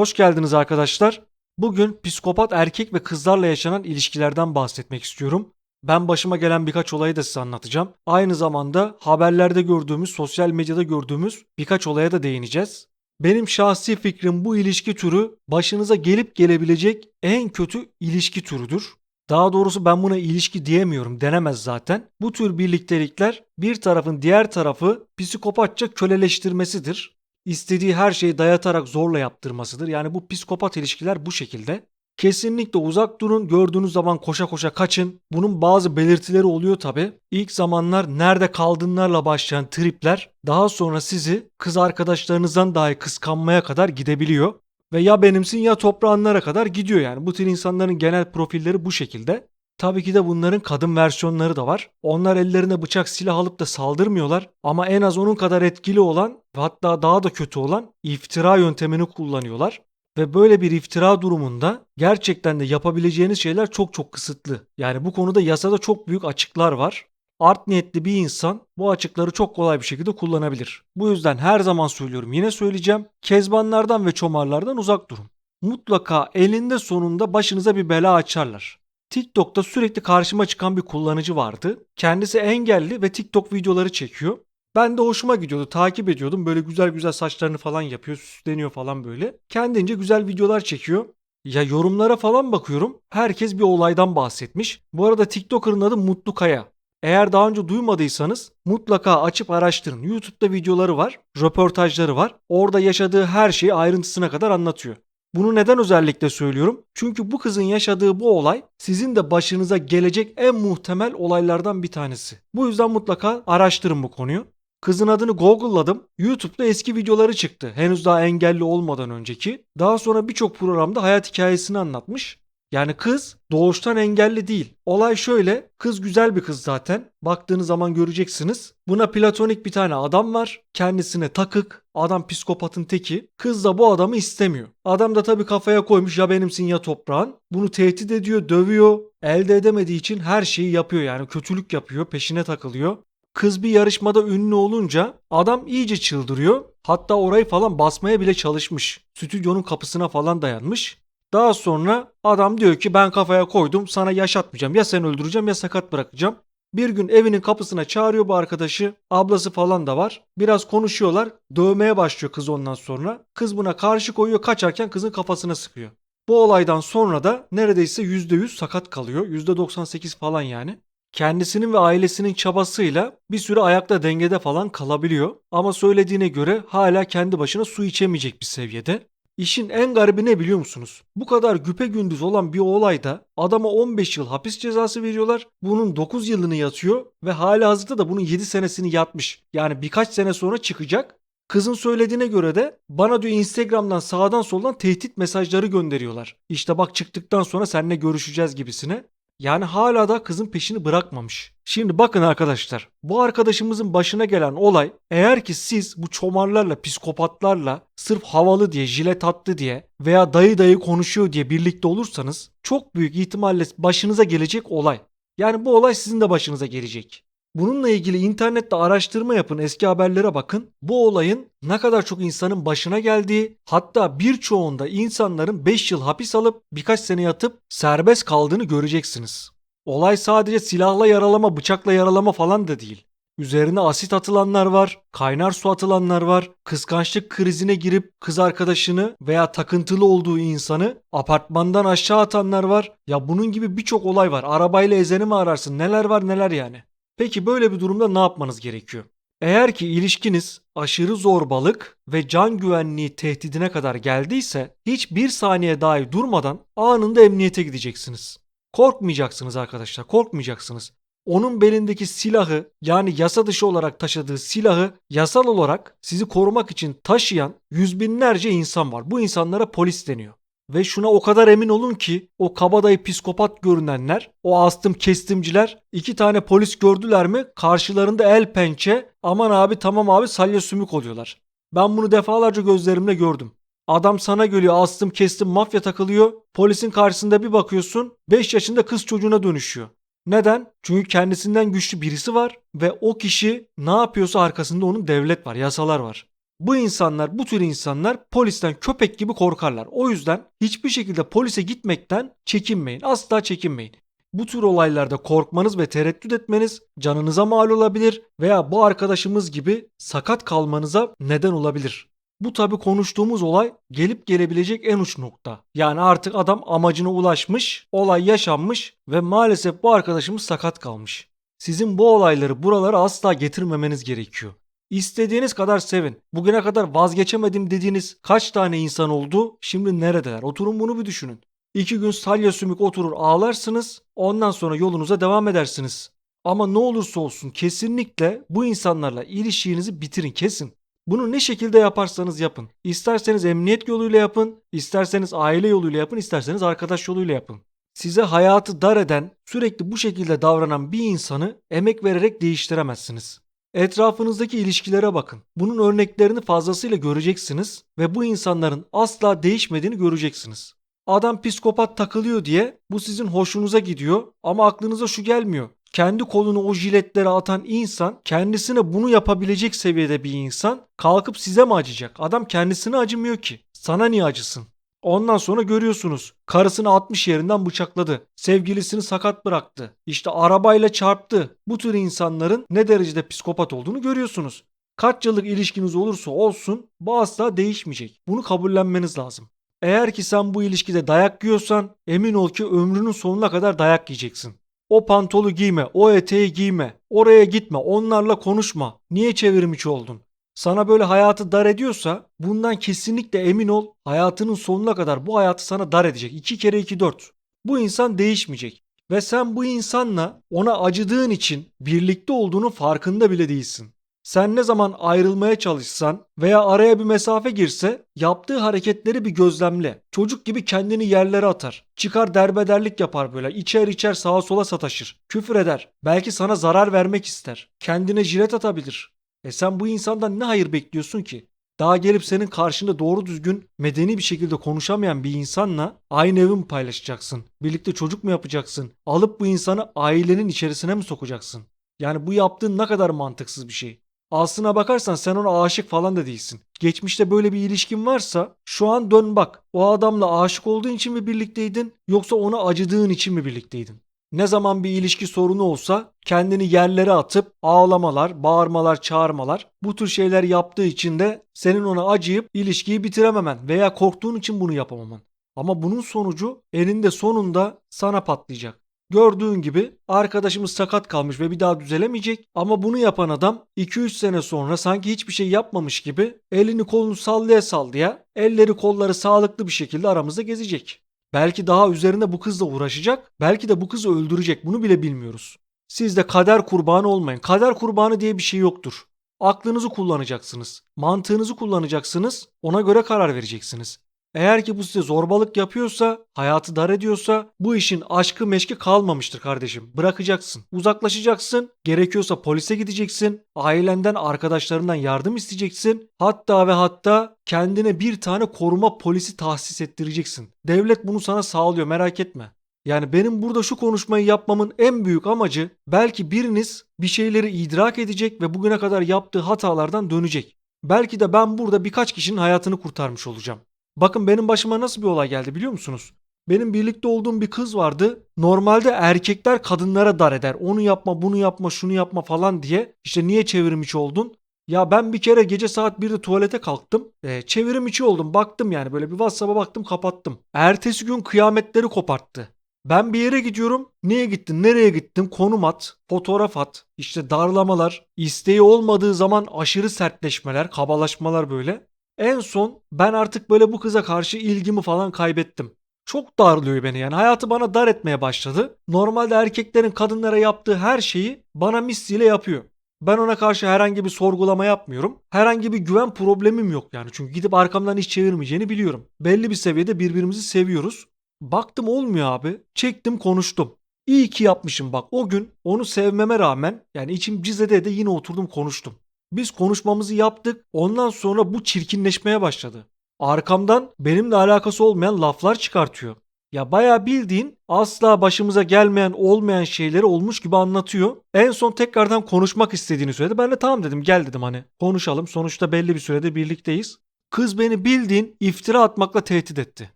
Hoş geldiniz arkadaşlar. Bugün psikopat erkek ve kızlarla yaşanan ilişkilerden bahsetmek istiyorum. Ben başıma gelen birkaç olayı da size anlatacağım. Aynı zamanda haberlerde gördüğümüz, sosyal medyada gördüğümüz birkaç olaya da değineceğiz. Benim şahsi fikrim bu ilişki türü başınıza gelip gelebilecek en kötü ilişki türüdür. Daha doğrusu ben buna ilişki diyemiyorum, denemez zaten. Bu tür birliktelikler bir tarafın diğer tarafı psikopatça köleleştirmesidir. İstediği her şeyi dayatarak zorla yaptırmasıdır. Yani bu psikopat ilişkiler bu şekilde. Kesinlikle uzak durun. Gördüğünüz zaman koşa koşa kaçın. Bunun bazı belirtileri oluyor tabi. İlk zamanlar nerede kaldınlarla başlayan tripler daha sonra sizi kız arkadaşlarınızdan dahi kıskanmaya kadar gidebiliyor. Ve ya benimsin ya toprağınlara kadar gidiyor yani. Bu tür insanların genel profilleri bu şekilde. Tabii ki de bunların kadın versiyonları da var. Onlar ellerine bıçak silah alıp da saldırmıyorlar ama en az onun kadar etkili olan hatta daha da kötü olan iftira yöntemini kullanıyorlar. Ve böyle bir iftira durumunda gerçekten de yapabileceğiniz şeyler çok çok kısıtlı. Yani bu konuda yasada çok büyük açıklar var. Art niyetli bir insan bu açıkları çok kolay bir şekilde kullanabilir. Bu yüzden her zaman söylüyorum yine söyleyeceğim. Kezbanlardan ve çomarlardan uzak durun. Mutlaka elinde sonunda başınıza bir bela açarlar. TikTok'ta sürekli karşıma çıkan bir kullanıcı vardı. Kendisi engelli ve TikTok videoları çekiyor. Ben de hoşuma gidiyordu. Takip ediyordum. Böyle güzel güzel saçlarını falan yapıyor. Süsleniyor falan böyle. Kendince güzel videolar çekiyor. Ya yorumlara falan bakıyorum. Herkes bir olaydan bahsetmiş. Bu arada TikToker'ın adı Mutlu Kaya. Eğer daha önce duymadıysanız mutlaka açıp araştırın. YouTube'da videoları var, röportajları var. Orada yaşadığı her şeyi ayrıntısına kadar anlatıyor. Bunu neden özellikle söylüyorum? Çünkü bu kızın yaşadığı bu olay sizin de başınıza gelecek en muhtemel olaylardan bir tanesi. Bu yüzden mutlaka araştırın bu konuyu. Kızın adını Google'ladım. YouTube'da eski videoları çıktı. Henüz daha engelli olmadan önceki. Daha sonra birçok programda hayat hikayesini anlatmış. Yani kız doğuştan engelli değil. Olay şöyle. Kız güzel bir kız zaten. Baktığınız zaman göreceksiniz. Buna platonik bir tane adam var. Kendisine takık. Adam psikopatın teki. Kız da bu adamı istemiyor. Adam da tabii kafaya koymuş ya benimsin ya toprağın. Bunu tehdit ediyor, dövüyor. Elde edemediği için her şeyi yapıyor yani kötülük yapıyor, peşine takılıyor. Kız bir yarışmada ünlü olunca adam iyice çıldırıyor. Hatta orayı falan basmaya bile çalışmış. Stüdyonun kapısına falan dayanmış. Daha sonra adam diyor ki ben kafaya koydum sana yaşatmayacağım. Ya seni öldüreceğim ya sakat bırakacağım. Bir gün evinin kapısına çağırıyor bu arkadaşı. Ablası falan da var. Biraz konuşuyorlar. Dövmeye başlıyor kız ondan sonra. Kız buna karşı koyuyor kaçarken kızın kafasına sıkıyor. Bu olaydan sonra da neredeyse %100 sakat kalıyor. %98 falan yani. Kendisinin ve ailesinin çabasıyla bir süre ayakta dengede falan kalabiliyor. Ama söylediğine göre hala kendi başına su içemeyecek bir seviyede. İşin en garibi ne biliyor musunuz? Bu kadar güpe gündüz olan bir olayda adama 15 yıl hapis cezası veriyorlar. Bunun 9 yılını yatıyor ve hala hazırda da bunun 7 senesini yatmış. Yani birkaç sene sonra çıkacak. Kızın söylediğine göre de bana diyor Instagram'dan sağdan soldan tehdit mesajları gönderiyorlar. İşte bak çıktıktan sonra seninle görüşeceğiz gibisine. Yani hala da kızın peşini bırakmamış. Şimdi bakın arkadaşlar bu arkadaşımızın başına gelen olay eğer ki siz bu çomarlarla psikopatlarla sırf havalı diye jilet attı diye veya dayı dayı konuşuyor diye birlikte olursanız çok büyük ihtimalle başınıza gelecek olay. Yani bu olay sizin de başınıza gelecek. Bununla ilgili internette araştırma yapın, eski haberlere bakın. Bu olayın ne kadar çok insanın başına geldiği, hatta birçoğunda insanların 5 yıl hapis alıp birkaç sene yatıp serbest kaldığını göreceksiniz. Olay sadece silahla yaralama, bıçakla yaralama falan da değil. Üzerine asit atılanlar var, kaynar su atılanlar var, kıskançlık krizine girip kız arkadaşını veya takıntılı olduğu insanı apartmandan aşağı atanlar var. Ya bunun gibi birçok olay var. Arabayla ezeni mi ararsın? Neler var neler yani. Peki böyle bir durumda ne yapmanız gerekiyor? Eğer ki ilişkiniz aşırı zorbalık ve can güvenliği tehdidine kadar geldiyse hiçbir saniye dahi durmadan anında emniyete gideceksiniz. Korkmayacaksınız arkadaşlar, korkmayacaksınız. Onun belindeki silahı yani yasa dışı olarak taşıdığı silahı yasal olarak sizi korumak için taşıyan yüz binlerce insan var. Bu insanlara polis deniyor. Ve şuna o kadar emin olun ki o kabadayı psikopat görünenler, o astım kestimciler iki tane polis gördüler mi karşılarında el pençe aman abi tamam abi salya sümük oluyorlar. Ben bunu defalarca gözlerimle gördüm. Adam sana geliyor astım kestim mafya takılıyor. Polisin karşısında bir bakıyorsun 5 yaşında kız çocuğuna dönüşüyor. Neden? Çünkü kendisinden güçlü birisi var ve o kişi ne yapıyorsa arkasında onun devlet var, yasalar var. Bu insanlar, bu tür insanlar polisten köpek gibi korkarlar. O yüzden hiçbir şekilde polise gitmekten çekinmeyin. Asla çekinmeyin. Bu tür olaylarda korkmanız ve tereddüt etmeniz canınıza mal olabilir veya bu arkadaşımız gibi sakat kalmanıza neden olabilir. Bu tabi konuştuğumuz olay gelip gelebilecek en uç nokta. Yani artık adam amacına ulaşmış, olay yaşanmış ve maalesef bu arkadaşımız sakat kalmış. Sizin bu olayları buralara asla getirmemeniz gerekiyor. İstediğiniz kadar sevin. Bugüne kadar vazgeçemedim dediğiniz kaç tane insan oldu? Şimdi neredeler? Oturun bunu bir düşünün. İki gün salya sümük oturur ağlarsınız. Ondan sonra yolunuza devam edersiniz. Ama ne olursa olsun kesinlikle bu insanlarla ilişkinizi bitirin kesin. Bunu ne şekilde yaparsanız yapın. İsterseniz emniyet yoluyla yapın, isterseniz aile yoluyla yapın, isterseniz arkadaş yoluyla yapın. Size hayatı dar eden, sürekli bu şekilde davranan bir insanı emek vererek değiştiremezsiniz. Etrafınızdaki ilişkilere bakın. Bunun örneklerini fazlasıyla göreceksiniz ve bu insanların asla değişmediğini göreceksiniz. Adam psikopat takılıyor diye bu sizin hoşunuza gidiyor ama aklınıza şu gelmiyor. Kendi kolunu o jiletlere atan insan kendisine bunu yapabilecek seviyede bir insan kalkıp size mi acıyacak? Adam kendisine acımıyor ki. Sana niye acısın? Ondan sonra görüyorsunuz. Karısını 60 yerinden bıçakladı. Sevgilisini sakat bıraktı. İşte arabayla çarptı. Bu tür insanların ne derecede psikopat olduğunu görüyorsunuz. Kaç yıllık ilişkiniz olursa olsun bu asla değişmeyecek. Bunu kabullenmeniz lazım. Eğer ki sen bu ilişkide dayak yiyorsan emin ol ki ömrünün sonuna kadar dayak yiyeceksin. O pantolu giyme, o eteği giyme, oraya gitme, onlarla konuşma. Niye çevirmiş oldun? Sana böyle hayatı dar ediyorsa bundan kesinlikle emin ol hayatının sonuna kadar bu hayatı sana dar edecek. 2 kere 2 4. Bu insan değişmeyecek. Ve sen bu insanla ona acıdığın için birlikte olduğunun farkında bile değilsin. Sen ne zaman ayrılmaya çalışsan veya araya bir mesafe girse yaptığı hareketleri bir gözlemle. Çocuk gibi kendini yerlere atar. Çıkar derbederlik yapar böyle. İçer içer sağa sola sataşır. Küfür eder. Belki sana zarar vermek ister. Kendine jilet atabilir. E sen bu insandan ne hayır bekliyorsun ki? Daha gelip senin karşında doğru düzgün medeni bir şekilde konuşamayan bir insanla aynı evi mi paylaşacaksın? Birlikte çocuk mu yapacaksın? Alıp bu insanı ailenin içerisine mi sokacaksın? Yani bu yaptığın ne kadar mantıksız bir şey. Aslına bakarsan sen ona aşık falan da değilsin. Geçmişte böyle bir ilişkin varsa şu an dön bak. O adamla aşık olduğun için mi birlikteydin yoksa ona acıdığın için mi birlikteydin? Ne zaman bir ilişki sorunu olsa kendini yerlere atıp ağlamalar, bağırmalar, çağırmalar bu tür şeyler yaptığı için de senin ona acıyıp ilişkiyi bitirememen veya korktuğun için bunu yapamaman. Ama bunun sonucu elinde sonunda sana patlayacak. Gördüğün gibi arkadaşımız sakat kalmış ve bir daha düzelemeyecek ama bunu yapan adam 2-3 sene sonra sanki hiçbir şey yapmamış gibi elini kolunu sallaya sallaya elleri kolları sağlıklı bir şekilde aramızda gezecek. Belki daha üzerinde bu kızla uğraşacak, belki de bu kızı öldürecek bunu bile bilmiyoruz. Siz de kader kurbanı olmayın. Kader kurbanı diye bir şey yoktur. Aklınızı kullanacaksınız. Mantığınızı kullanacaksınız. Ona göre karar vereceksiniz. Eğer ki bu size zorbalık yapıyorsa, hayatı dar ediyorsa bu işin aşkı meşki kalmamıştır kardeşim. Bırakacaksın. Uzaklaşacaksın. Gerekiyorsa polise gideceksin. Ailenden, arkadaşlarından yardım isteyeceksin. Hatta ve hatta kendine bir tane koruma polisi tahsis ettireceksin. Devlet bunu sana sağlıyor merak etme. Yani benim burada şu konuşmayı yapmamın en büyük amacı belki biriniz bir şeyleri idrak edecek ve bugüne kadar yaptığı hatalardan dönecek. Belki de ben burada birkaç kişinin hayatını kurtarmış olacağım. Bakın benim başıma nasıl bir olay geldi biliyor musunuz? Benim birlikte olduğum bir kız vardı. Normalde erkekler kadınlara dar eder. Onu yapma, bunu yapma, şunu yapma falan diye. İşte niye çevrim içi oldun? Ya ben bir kere gece saat 1'de tuvalete kalktım. E, çevrim içi oldum. Baktım yani böyle bir WhatsApp'a baktım kapattım. Ertesi gün kıyametleri koparttı. Ben bir yere gidiyorum. Niye gittin? Nereye gittin? Konum at, fotoğraf at. İşte darlamalar, isteği olmadığı zaman aşırı sertleşmeler, kabalaşmalar böyle. En son ben artık böyle bu kıza karşı ilgimi falan kaybettim. Çok darlıyor beni yani hayatı bana dar etmeye başladı. Normalde erkeklerin kadınlara yaptığı her şeyi bana misliyle yapıyor. Ben ona karşı herhangi bir sorgulama yapmıyorum. Herhangi bir güven problemim yok yani. Çünkü gidip arkamdan iş çevirmeyeceğini biliyorum. Belli bir seviyede birbirimizi seviyoruz. Baktım olmuyor abi. Çektim konuştum. İyi ki yapmışım bak o gün onu sevmeme rağmen yani içim cizede de yine oturdum konuştum. Biz konuşmamızı yaptık. Ondan sonra bu çirkinleşmeye başladı. Arkamdan benimle alakası olmayan laflar çıkartıyor. Ya bayağı bildiğin asla başımıza gelmeyen olmayan şeyleri olmuş gibi anlatıyor. En son tekrardan konuşmak istediğini söyledi. Ben de tamam dedim gel dedim hani konuşalım. Sonuçta belli bir sürede birlikteyiz. Kız beni bildiğin iftira atmakla tehdit etti.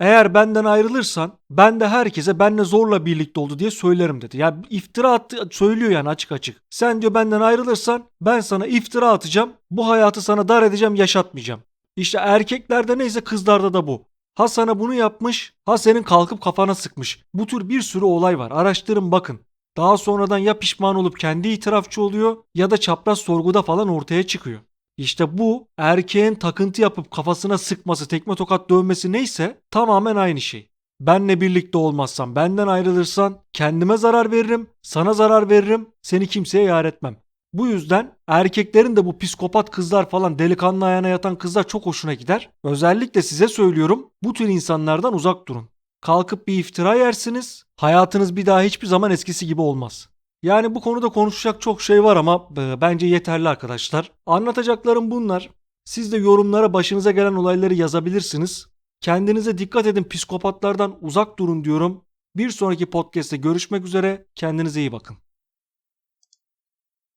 Eğer benden ayrılırsan ben de herkese benle zorla birlikte oldu diye söylerim dedi. Ya iftira attı söylüyor yani açık açık. Sen diyor benden ayrılırsan ben sana iftira atacağım. Bu hayatı sana dar edeceğim yaşatmayacağım. İşte erkeklerde neyse kızlarda da bu. Ha sana bunu yapmış, ha senin kalkıp kafana sıkmış. Bu tür bir sürü olay var. Araştırın bakın. Daha sonradan ya pişman olup kendi itirafçı oluyor ya da çapraz sorguda falan ortaya çıkıyor. İşte bu erkeğin takıntı yapıp kafasına sıkması, tekme tokat dövmesi neyse tamamen aynı şey. Benle birlikte olmazsan, benden ayrılırsan kendime zarar veririm, sana zarar veririm, seni kimseye yar etmem. Bu yüzden erkeklerin de bu psikopat kızlar falan delikanlı ayağına yatan kızlar çok hoşuna gider. Özellikle size söylüyorum bu tür insanlardan uzak durun. Kalkıp bir iftira yersiniz, hayatınız bir daha hiçbir zaman eskisi gibi olmaz. Yani bu konuda konuşacak çok şey var ama e, bence yeterli arkadaşlar. Anlatacaklarım bunlar. Siz de yorumlara başınıza gelen olayları yazabilirsiniz. Kendinize dikkat edin psikopatlardan uzak durun diyorum. Bir sonraki podcast'te görüşmek üzere. Kendinize iyi bakın.